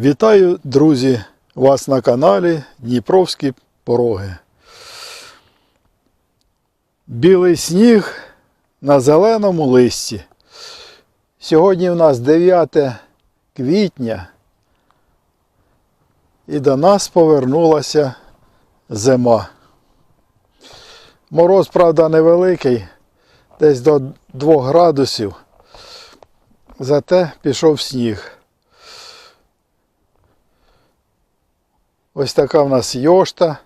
Вітаю, друзі, вас на каналі Дніпровські пороги. Білий сніг на зеленому листі. Сьогодні у нас 9 квітня і до нас повернулася зима. Мороз, правда, невеликий, десь до 2 градусів. Зате пішов сніг. Ось така в нас йошта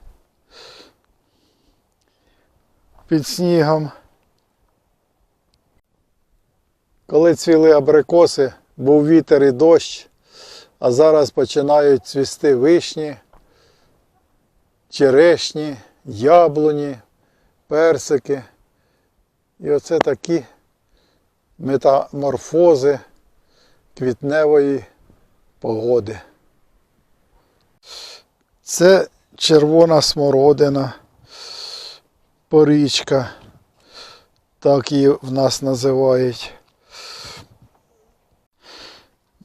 під снігом. Коли цвіли абрикоси, був вітер і дощ, а зараз починають цвісти вишні, черешні, яблуні, персики. І оце такі метаморфози квітневої погоди. Це червона смородина, порічка, так її в нас називають.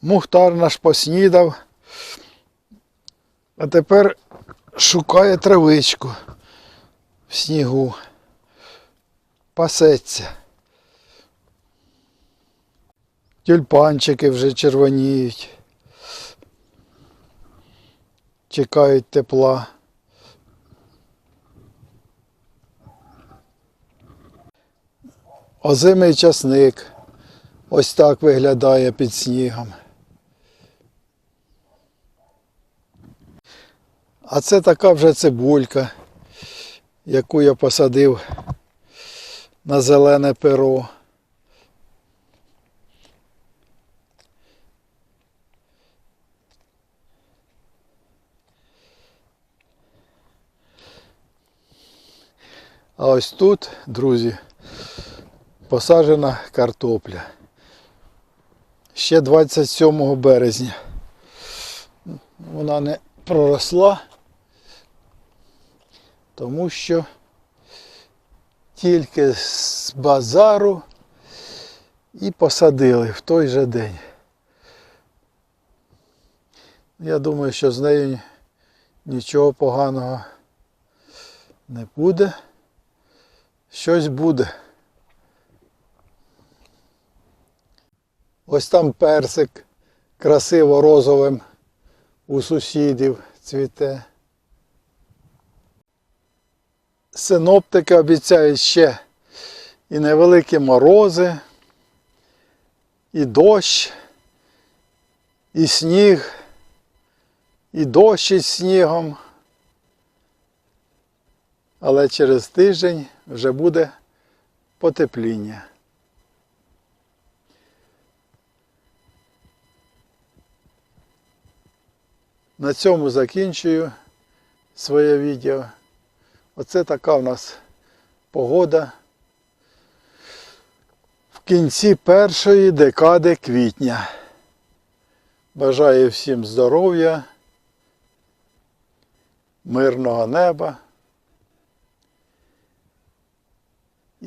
Мухтар наш поснідав, а тепер шукає травичку в снігу. Пасеться. Тюльпанчики вже червоніють. Чекають тепла. Озимий часник ось так виглядає під снігом. А це така вже цибулька, яку я посадив на зелене перо. А ось тут, друзі, посаджена картопля. Ще 27 березня. Вона не проросла, тому що тільки з базару і посадили в той же день. Я думаю, що з нею нічого поганого не буде щось буде. Ось там персик красиво розовим у сусідів цвіте. Синоптики обіцяють ще і невеликі морози, і дощ, і сніг, і дощ із снігом але через тиждень вже буде потепління. На цьому закінчую своє відео. Оце така в нас погода в кінці першої декади квітня. Бажаю всім здоров'я, мирного неба.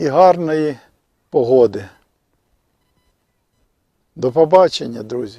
І гарної погоди. До побачення, друзі!